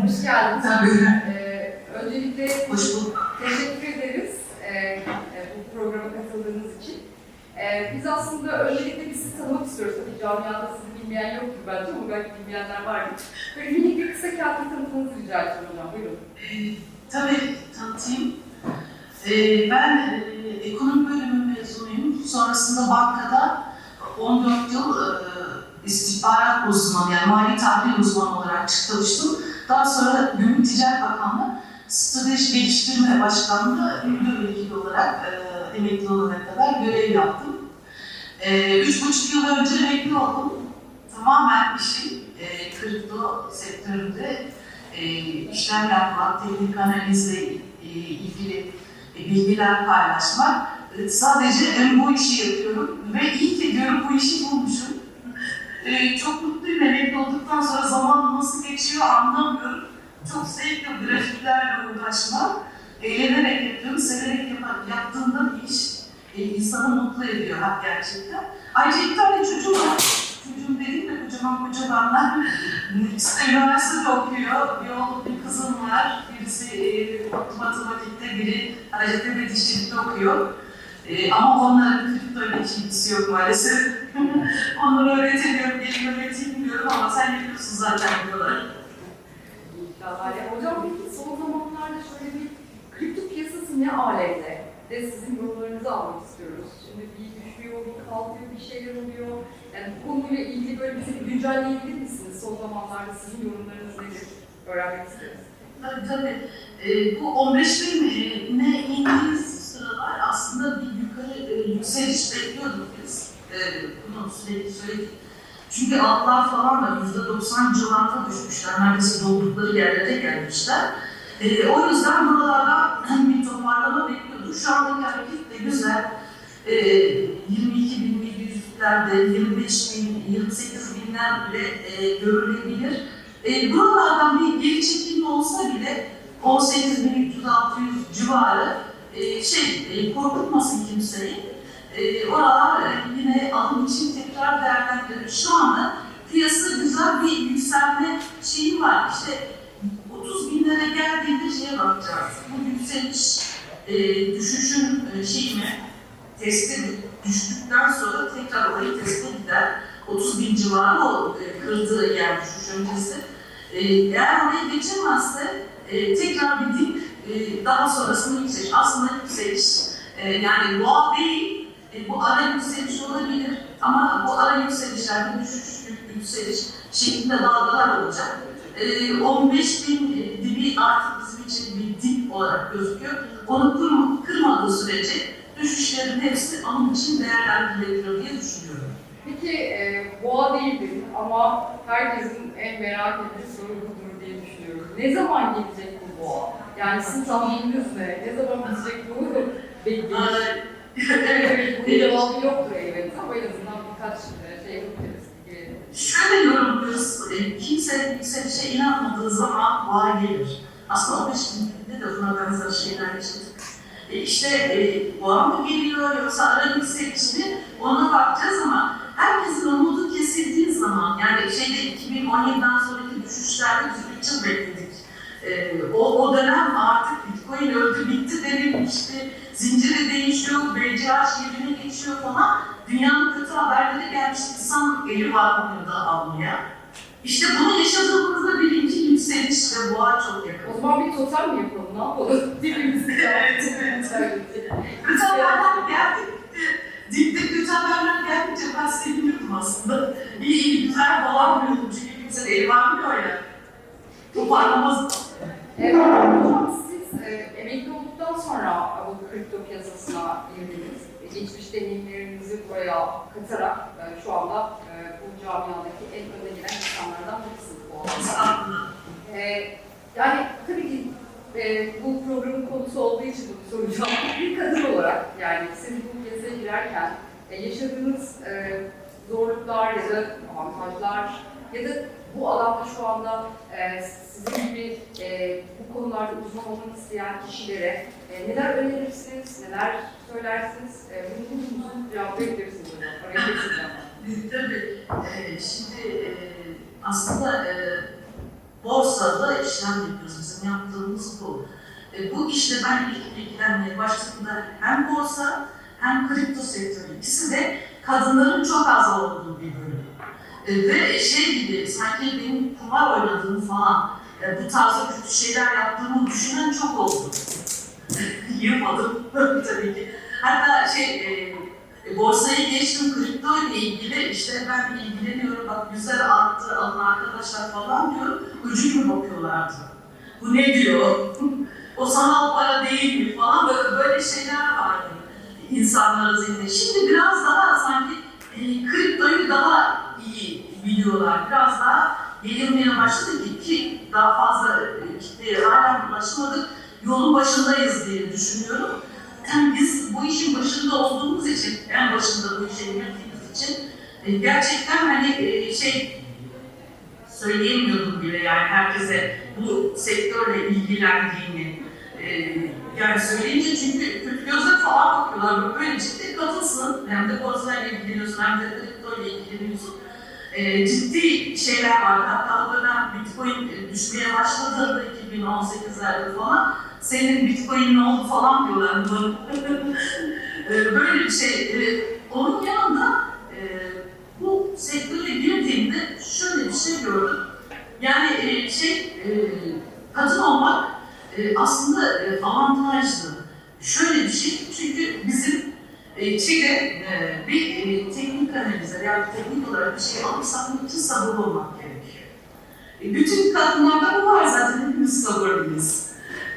Hoş geldiniz. Ee, öncelikle Hoş bulduk. teşekkür ederiz ee, e, bu programa katıldığınız için. Ee, biz aslında öncelikle biz sizi tanımak istiyoruz. Tabii camiada sizi bilmeyen yoktur bence ama belki bilmeyenler vardır. Böyle minik bir kısa kendini tanıtmanızı rica edeceğim hocam. Buyurun. Ee, tabii tanıtayım. Ee, ben e, ekonomi bölümü mezunuyum. Sonrasında bankada 14 yıl e, istihbarat uzmanı yani mali tahlil uzmanı olarak çalıştım. Daha sonra Gümrük Ticaret Bakanlığı Strateji Geliştirme Başkanlığı müdür vekili olarak e, emekli olana kadar görev yaptım. E, üç buçuk yıl önce emekli oldum. Tamamen işim e, kripto sektöründe e, işlem yapmak, teknik analizle e, ilgili e, bilgiler paylaşmak. E, sadece ben bu işi yapıyorum ve iyi ki diyorum bu işi bulmuşum. E, çok mutluyum emekli olduktan sonra zaman nasıl geçiyor anlamıyorum. Çok zevkli grafiklerle uğraşmak, eğlenerek yapıyorum, severek yapmak, yaptığımda bir iş e, insanı mutlu ediyor ha, gerçekten. Ayrıca iki tane çocuğum var. Çocuğum dediğim de kocaman kocamanlar. De üniversitede okuyor. Bir oğlum, bir kızım var. Birisi e, matematikte, biri Hacettepe Dişçilik'te okuyor. E, ama onların kriptoyla hiç ilgisi yok maalesef. Onları öğretemiyorum, gelin öğreteyim diyorum ama sen yapıyorsun zaten diyorlar. Ya hocam peki son zamanlarda şöyle bir kripto piyasası ne alemde? De sizin yorumlarınızı almak istiyoruz. Şimdi bir düşüyor, bir kalkıyor, bir şeyler oluyor. Yani bu konuyla ilgili böyle bize bir güncelleyebilir misiniz? Son zamanlarda sizin yorumlarınız nedir? Öğrenmek isteriz. Tabii tabii. Ee, bu 15 bin e, ne indiği sıralar aslında bir e, yükseliş bekliyorduk biz. E, bunu sürekli söyledik. Çünkü altlar falan da %90 civarında düşmüşler. Neredeyse doldukları yerlere gelmişler. E, o yüzden buralardan bir toparlama bekliyorduk. Şu andaki hareket de güzel. E, 22 bin 700'lerde, 25 bin, 28 binler bile e, görülebilir. E, buralardan bir geri çekilme olsa bile 18.300-600 civarı e, şey e, korkutmasın kimseyi. E, oralar yine alım için tekrar değerlendirilir. Şu anda piyasa güzel bir yükselme şeyi var. İşte 30 binlere geldiğinde şeye bakacağız. Bu yükseliş e, düşüşün e, şeyi mi? Testi düştükten sonra tekrar orayı teste gider. 30 bin civarı o e, kırdığı yer düşüş öncesi. E, eğer oraya geçemezse e, tekrar bir dip, e, daha sonrasında yükseliş. Aslında yükseliş e, yani doğal değil, e, bu ara yükseliş olabilir ama bu ara yükselişlerde düşüş, yük- yükseliş şeklinde dalgalar olacak. E, 15 bin e, dibi artık bizim için bir dip olarak gözüküyor. Onu kırma, kırmadığı sürece düşüşlerin hepsi onun için değerlendirilebilir diye düşünüyorum. Peki e, boğa değildir ama herkesin en merak ettiği soru budur diye düşünüyorum. Ne zaman gelecek bu boğa? Yani sizin tahmininiz ne? Ne zaman bitecek bu bekleyiş? Evet cevabı yoktur elbette şey. Şöyle yorumluyoruz, e, kimse yükselişe inanmadığı zaman boğa gelir. Aslında 15 bininde de buna benzer şeyler yaşadık. E işte e, boğa mı geliyor yoksa ara yükseliş mi ona bakacağız ama herkesin umudu kesildiği zaman yani şeyde 2017'den sonraki düşüşlerde biz 3 yıl bekledik. E, o, o dönem artık Bitcoin öldü bitti denilmişti. Zinciri değişiyor, BCH yerine geçiyor falan. Dünyanın kötü haberleri gelmiş insan eli varmıyor da almaya. İşte bunu yaşadığımızda birinci yükseliş ve boğa çok yakın. O zaman bir totem mi yapalım? Ne yapalım? Birbirimizi Evet, evet. Kötü haberler geldi. Dipte kötü haberler gelince ben seviniyordum aslında. İyi iyi güzel dolanmıyordum çünkü kimse de el varmıyor ya. Toparlamaz. Evet, siz e, emekli olduktan sonra bu kripto piyasasına girdiniz. E, Geçmiş deneyimlerinizi buraya katarak e, şu anda bu camiadaki en önde gelen insanlardan birisiniz bu yani tabii ki bu programın konusu olduğu için bunu soracağım. Bir kadın olarak yani siz bu piyasaya girerken yaşadığınız e, zorluklar ya da avantajlar ya da bu alanda şu anda e, sizin gibi e, bu konularda uzman olmak isteyen kişilere e, neler önerirsiniz, neler söylersiniz? E, bunu uzun uzun cevaplayabilirsiniz hocam. Tabii. Ee, şimdi e, aslında e, borsada işlem yapıyoruz. Bizim yaptığımız bu. E, bu işte ben ilk ilgilenmeye başladığımda hem borsa hem kripto sektörü ikisi de kadınların çok az olduğu bir bölüm. E, ve şey gibi sanki benim kumar oynadığım falan e, bu tarzda kötü şeyler yaptığımı düşünen çok oldu. Yapmadım tabii ki. Hatta şey e, e, borsayı geçtim kripto ile ilgili işte ben ilgileniyorum bak güzel arttı alın arkadaşlar falan diyor. Ucu gibi bakıyorlardı. Bu ne diyor? o sanal para değil mi falan böyle, böyle şeyler vardı insanların zihninde. Şimdi biraz daha sanki e, kriptoyu daha biliyorlar. Biraz daha yayılmaya başladı ki, daha fazla e, kitleye hala ulaşmadık. Yolun başındayız diye düşünüyorum. Yani biz bu işin başında olduğumuz için, en başında bu işe girdiğimiz için e, gerçekten hani e, şey söyleyemiyordum bile yani herkese bu sektörle ilgilendiğini. Yani söyleyince çünkü kötü gözle falan bakıyorlar. Böyle ciddi kadınsın. Hem de borsayla ilgileniyorsun hem de kripto ile ilgileniyorsun. E, ciddi şeyler var. Hatta o dönem Bitcoin e, düşmeye başladığında 2018'lerde falan senin Bitcoin ne oldu falan diyorlar. E, Böyle bir şey. E, Onun yanında e, bu sektöre girdiğimde şöyle bir şey gördüm. Yani e, şey, e, kadın olmak e, aslında e, avantajlı. Şöyle bir şey, çünkü bizim e, Çin'de e, bir e, teknik analize yani teknik olarak bir şey alıp satmak için sabırlı olmak gerekiyor. E, bütün kadınlarda bu var zaten, hepimiz sabırlıyız.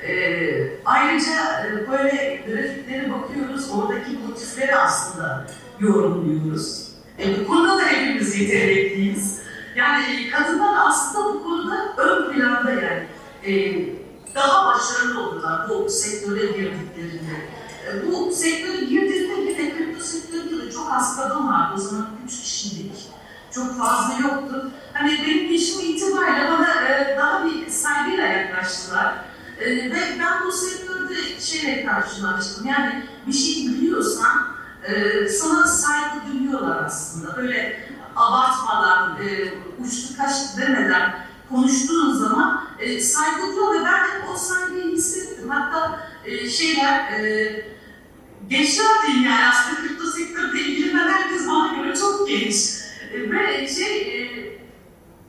Ee, ayrıca e, böyle grafiklere bakıyoruz, oradaki motifleri aslında yorumluyoruz. E, bu konuda da hepimiz yetenekliyiz. Yani kadınlar aslında bu konuda ön planda yani. E, daha başarılı oldular bu sektöre girdiklerinde. E, bu sektöre girdiğinde yine kripto sektöründe de çok az kadın vardı. O zaman üç kişiydik. Çok fazla yoktu. Hani benim yaşım itibariyle bana e, daha bir saygıyla yaklaştılar. Ee, ve ben bu sektörde şeyle karşılaştım. Yani bir şey biliyorsan e, sana saygı duyuyorlar aslında. Böyle abartmadan, e, uçtu kaçtı demeden konuştuğun zaman e, saygı duyuyor ve ben hep o saygıyı hissettim. Hatta e, şeyler, e, gençler diyeyim yani aslında kripto sektörde ilgilenen herkes bana göre çok genç. E, ve şey, e,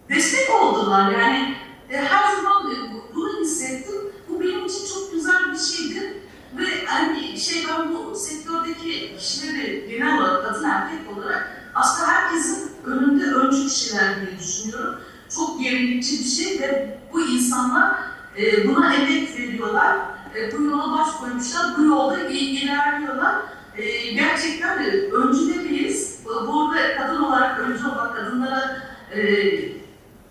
destek oldular yani e, her zaman e, bunu hissettim. Bu benim için çok güzel bir şeydi. Ve hani şey ben bu sektördeki kişileri genel olarak kadın erkek olarak aslında herkesin önünde öncü kişiler diye düşünüyorum. Çok yenilikçi bir şey ve bu insanlar e, buna emek veriyorlar. E, bu yola baş koymuşlar, bu yolda ilerliyorlar. E, gerçekten de öncüleriyiz. Burada kadın olarak öncü olmak, kadınlara e,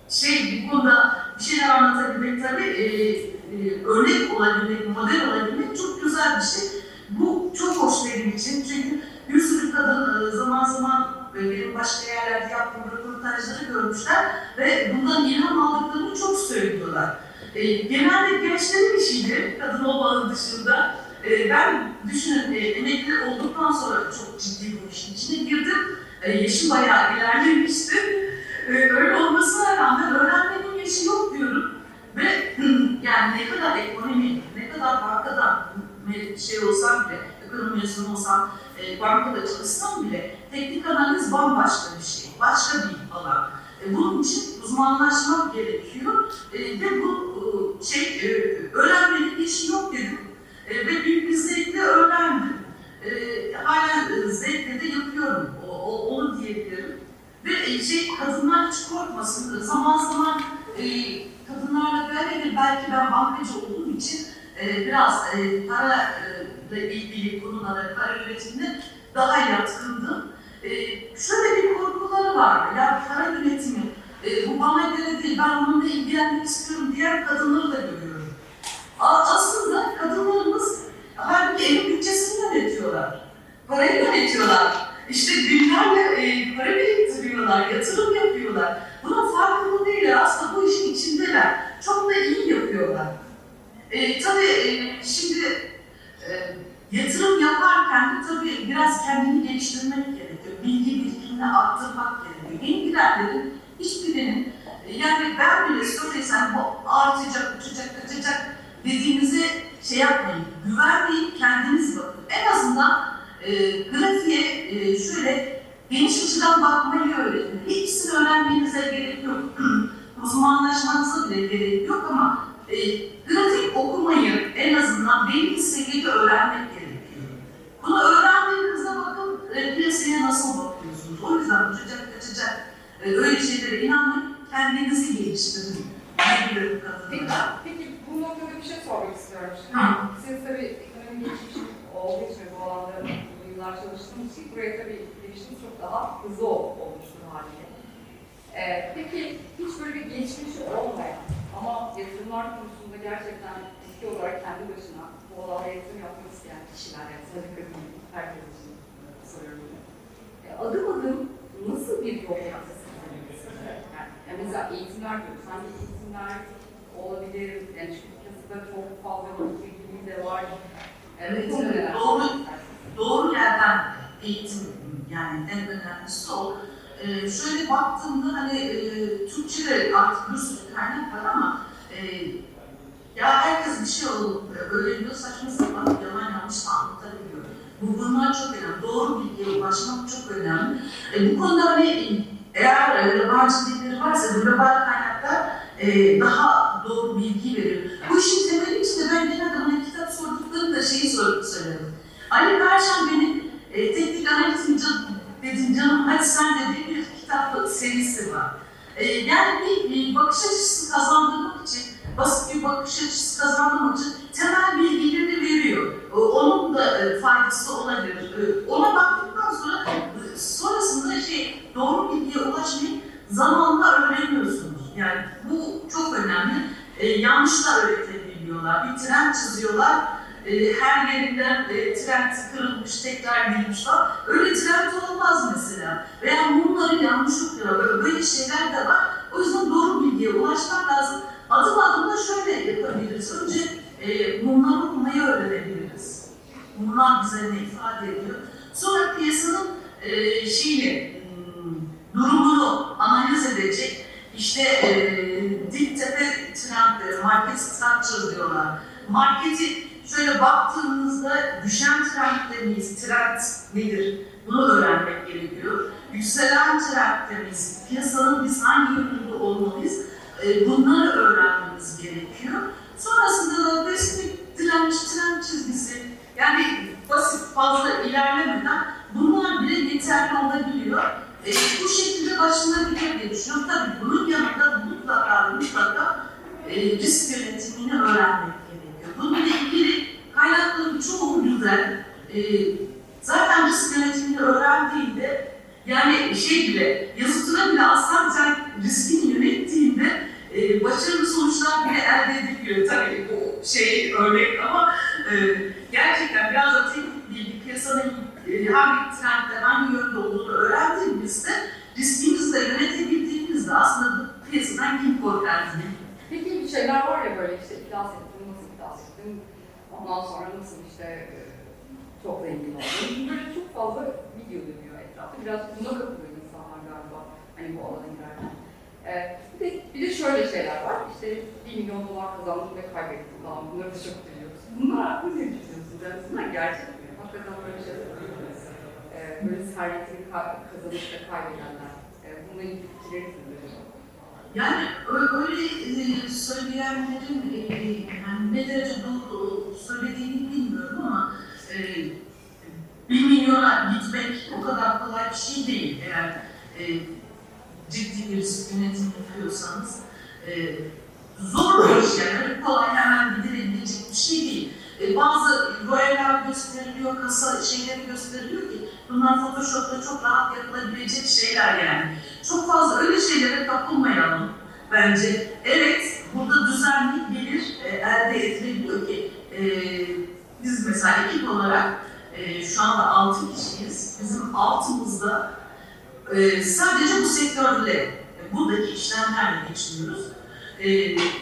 şey bu konuda bir şeyler anlatabilmek tabii e, e, örnek olabilmek, model olabilmek çok güzel bir şey. Bu çok hoş benim için çünkü bir sürü kadın e, zaman zaman e, benim başka yerlerde yaptığım röportajları görmüşler ve bundan ilham aldıklarını çok söylüyorlar. E, genelde gençlerin işiydi kadın olmanın dışında. E, ben düşünün e, emekli olduktan sonra çok ciddi bu işin içine girdim. E, yaşım bayağı ilerlemişti. E, öyle olmasına rağmen öğrenmenin yaşı yok diyorum. Ve yani ne kadar ekonomi, ne kadar bankadan şey olsam bile, ekonomi mezunu olsam, e, bankada çalışsam bile teknik analiz bambaşka bir şey, başka bir alan. E, bunun için uzmanlaşmak gerekiyor e, ve bu e, şey e, öğrenmenin işi yok dedim e, ve büyük bir zevkle öğrendim. E, hala e, zevkle de yapıyorum, o, o, onu diyebilirim. Ve e, şey kadınlar hiç korkmasın. Zaman zaman e, kadınlarla böyle belki ben bankacı olduğum için e, biraz e, para ile ilgili konulara, para yönetimine daha yatkındım. E, şöyle bir korkuları vardı. Ya para yönetimi, e, bu bana göre değil, ben onunla ilgilenmek istiyorum diğer kadınları da görüyorum. A- aslında kadınlarımız halbuki evin bütçesini yönetiyorlar. Parayı yönetiyorlar. İşte günlerle e, para biriktiriyorlar, yatırım yapıyorlar. Bunun farkında değiller. Aslında bu işin içindeler. Çok da iyi yapıyorlar. E, tabii e, şimdi e, yatırım yaparken de tabii biraz kendini geliştirmek gerekiyor. Bilgi birikimini arttırmak gerekiyor. Yenilerlerin hiçbirinin e, Yani ben bile söylesem bu artacak, uçacak, kaçacak dediğinizi şey yapmayın, güvenmeyin, kendiniz bakın. En azından e, grafiğe e, şöyle geniş açıdan bakmayı öğrenin. Hepsini öğrenmenize gerek yok. Uzmanlaşmanıza bile gerek yok ama e, grafik okumayı en azından belli seviyede e, öyle şeylere inanmayın, kendinizi geliştirin. Peki, peki bu noktada bir şey sormak istiyorum. Şimdi Hı. siz tabii ekonomi geçmişi olduğu için bu alanda yıllar çalıştığınız için buraya tabii girişiniz çok daha hızlı ol- olmuştur haliyle. Ee, peki hiç böyle bir geçmişi olmayan ama yatırımlar konusunda gerçekten ciddi olarak kendi başına bu alanda yatırım yapmak isteyen kişiler, yani sadece herkes için soruyorum bunu. E, adım adım nasıl bir yol yapması sizce? Yani, yani mesela eğitimler diyoruz. Hangi eğitimler olabilir? Yani çünkü piyasada çok fazla bilgi de var. Evet, bu evet, doğru. doğru yerden eğitim yani en önemlisi o. Ee, şöyle baktığımda hani e, Türkçe'de artık bir sürü kaynak var ama e, ya herkes bir şey e, öğreniyor saçma sapan yalan yanlış da anlatabiliyor. Bu bunlar çok önemli. Doğru bilgiye ulaşmak çok önemli. E, bu konuda hani eğer e, yabancı dilleri varsa global kaynaklar e, daha doğru bilgi verir. Bu işin temeli de ben genelde bana kitap sorduklarında şeyi söylerim. Ali Perşem benim e, teknik analizim can, dedim canım hadi sen de diye bir kitap serisi var. E, yani bir, bir bakış açısı kazandırmak için, basit bir bakış açısı kazandırmak için temel bilgileri veriyor. E, onun da e, faydası olabilir. E, ona baktıktan sonra e, sonrasında şey doğru bilgiye ulaşmayı zamanla öğreniyorsunuz. Yani bu çok önemli. E, yanlışlar öğretebiliyorlar. Bir trend çiziyorlar. E, her yerinden e, trend kırılmış, tekrar girmiş falan. Öyle trend olmaz mesela. Veya mumları yanlış okuyorlar. Böyle, şeyler de var. O yüzden doğru bilgiye ulaşmak lazım. Adım adım da şöyle yapabiliriz. Önce e, mumları okumayı öğrenebiliriz. Mumlar bize ne ifade ediyor. Sonra piyasanın e, şeyini, hmm, durumunu analiz edecek. İşte e, dip tepe trendleri, market structure diyorlar. Marketi şöyle baktığınızda düşen trendlerimiz, trend nedir? Bunu öğrenmek gerekiyor. Yükselen trendlerimiz, piyasanın biz hangi yönünde olmalıyız? E, bunları öğrenmemiz gerekiyor. Sonrasında da spesifik direnç, trend çizgisi, yani basit fazla ilerlemeden bunlar bile yeterli olabiliyor. E, şekilde başlanabilir diye düşünüyorum. Tabii bunun yanında mutlaka mutlaka e, risk yönetimini öğrenmek gerekiyor. Bununla ilgili kaynakların çoğu güzel. E, zaten risk yönetimini öğrendiğinde yani şey bile, yazıtına bile aslan sen riskini yönettiğinde e, başarılı sonuçlar bile elde ediliyor. Tabii bu şey örnek ama e, gerçekten biraz da teknik bilgi, piyasanın e, hangi trendde, hangi yönde olduğunu öğrendiğimizde riskimizi de yönetebildiğimizde aslında bu piyasadan kim korkar diye. Peki bir şeyler var ya böyle işte iflas ettim, nasıl iflas ettim, ondan sonra nasıl işte e, çok zengin oldum. Böyle çok fazla video dönüyor etrafta. Biraz buna kapılıyor insanlar galiba hani bu alana girerken. E, bir, de, bir de şöyle şeyler var. İşte 1 milyon dolar kazandım ve kaybettim falan. Bunları da çok duyuyoruz. Bunlar hakkında ne düşünüyorsunuz? Yani bunlar gerçek mi? Hakikaten böyle şeyler oluyor mu? E, böyle servetini ka- kazanıp da kaybedenler. E, bununla ilgili fikirleriniz nedir? Yani öyle e, söyleyenlerin e, yani ne derece doğru söylediğini bilmiyorum ama e, bir milyona gitmek o kadar kolay bir şey değil eğer ciddi bir risk yönetimi yapıyorsanız. Zor bir iş yani öyle kolay hemen gidilebilecek bir şey değil. Bazı royaller gösteriliyor, kasa şeyleri gösteriliyor ki bunlar Photoshop'ta çok rahat yapılabilecek şeyler yani. Çok fazla öyle şeylere kapılmayalım bence. Evet, burada düzenli gelir e, elde edilebiliyor ki e, biz mesela ekip olarak e, şu anda 6 kişiyiz. Bizim altımızda e, sadece bu sektörle, e, buradaki işlemlerle geçiniyoruz. E,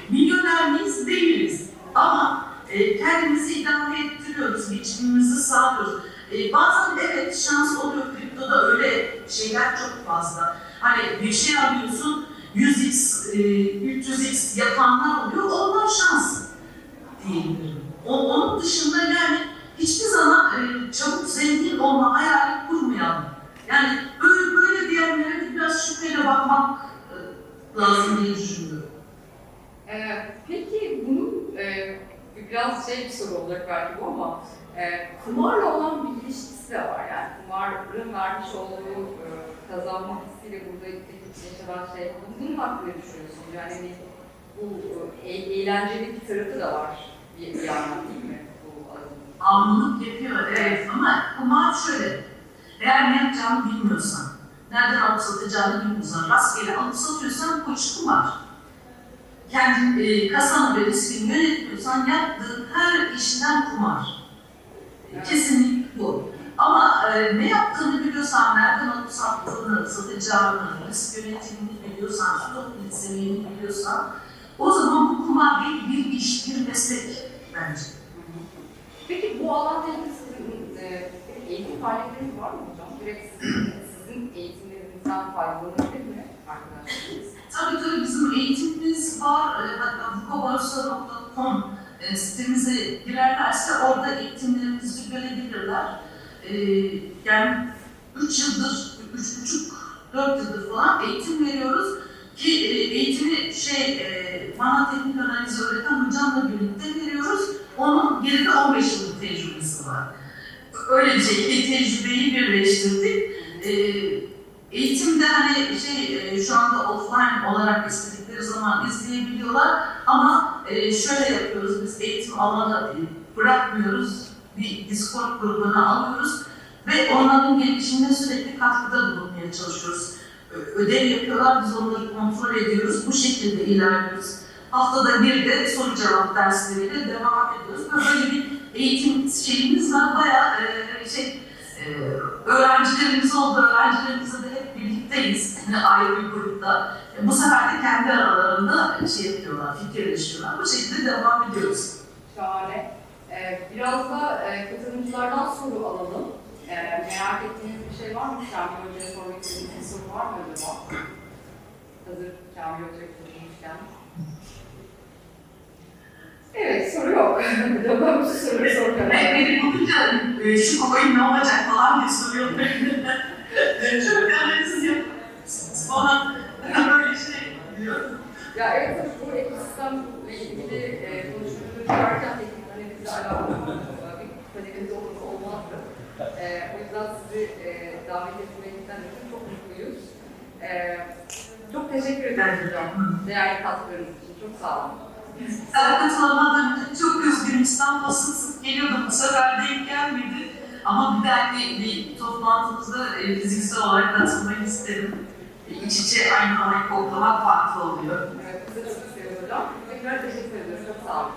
milyoner miyiz? Değiliz. Ama e, kendimizi idame ettiriyoruz, geçimimizi sağlıyoruz. E, bazen evet şans oluyor, kriptoda öyle şeyler çok fazla. Hani bir şey alıyorsun, 100x, e, 300x yapanlar oluyor. Onlar şans diyebilirim. Onun dışında yani hiçbir zaman e, çabuk zengin olma hayali kurmayalım. Yani böyle, böyle diyenlere biraz şüpheyle bakmak e, lazım diye düşünüyorum. Ee, peki bunun e, biraz şey bir soru olacak belki bu ama e, kumarla olan bir ilişkisi de var yani kumarın vermiş olduğu e, kazanma hissiyle burada yaşanan şey bunun hakkında ne düşünüyorsunuz? Yani hani bu e, eğlenceli bir tarafı da var bir, bir yandan değil mi bu? Anlılık yapıyor evet ama kumar şöyle. Eğer ne yapacağını bilmiyorsan, nereden alıp satacağını bilmiyorsan, rastgele alıp satıyorsan bu iş kumar. Kendin e, kasanı ve riskini yönetmiyorsan yaptığın her işten kumar. Evet. Kesinlikle. Ama e, ne yaptığını biliyorsan, nereden alıp sattığını, satacağını, risk yönetimini biliyorsan, stok bilgisini biliyorsan, o zaman bu kumar değil, bir iş, bir meslek bence. Peki bu alanda sizin e, eğitim faaliyetleriniz var mı hocam? Direkt sizin, sizin eğitimlerinizden faydalanabilir mi arkadaşlarınız? Tabii tabii bizim eğitimimiz var. E, Hatta vukobarsa.com e, sitemize girerlerse orada eğitimlerimizi görebilirler. E, yani 3 yıldır, 3,5-4 yıldır falan eğitim veriyoruz. Ki e, eğitimi şey, e, bana teknik analizi öğreten hocamla birlikte veriyoruz. Onun geride 15 yıllık tecrübesi var. Öyle bir şey, iki tecrübeyi birleştirdik. E, Eğitimde hani şey e, şu anda offline olarak istedikleri zaman izleyebiliyorlar ama e, şöyle yapıyoruz biz eğitim alanı bırakmıyoruz bir Discord grubuna alıyoruz ve onların gelişimine sürekli katkıda bulunmaya çalışıyoruz. Ödev yapıyorlar biz onları kontrol ediyoruz bu şekilde ilerliyoruz. Haftada bir de soru cevap dersleriyle devam ediyoruz. Böyle bir eğitim şeyimiz var bayağı e, şey ee, öğrencilerimiz oldu, öğrencilerimizle de hep birlikteyiz. Yine ayrı bir grupta. E, bu sefer de kendi aralarında şey yapıyorlar, fikirleşiyorlar. Bu şekilde devam ediyoruz. Şahane. Ee, biraz da e, katılımcılardan soru alalım. Ee, merak ettiğiniz bir şey var mı? Kamil Hoca'ya sormak istediğiniz bir soru var mı acaba? Hazır Kamil Hoca'ya katılmışken. Evet, soru yok. Tamam, şu soru soracağım. Ve beni bulunca e, şu oyun ne olacak falan diye soruyorlar. Çok analiz yapıyorsunuz falan. Böyle şey diyor. Ya evet bu ekosistemle ilgili e, konuşmaları yaparken teknik analizle alakalı bir panelimiz olması olmazdı. E, o yüzden sizi e, davet etmekten ötürü çok mutluyuz. E, çok teşekkür ederim hocam. Değerli katkılarınız için çok sağ olun. Ben katılamadığım için çok üzgünüm. İstanbul'a sık sık geliyordum. Bu sefer denk gelmedi. Ama bir dahaki bir toplantımızda e, fiziksel olarak katılmayı isterim. E, İç içe aynı havayı koklamak farklı oluyor. Evet, bize çok istiyoruz hocam. Tekrar teşekkür ediyoruz. Çok sağ olun.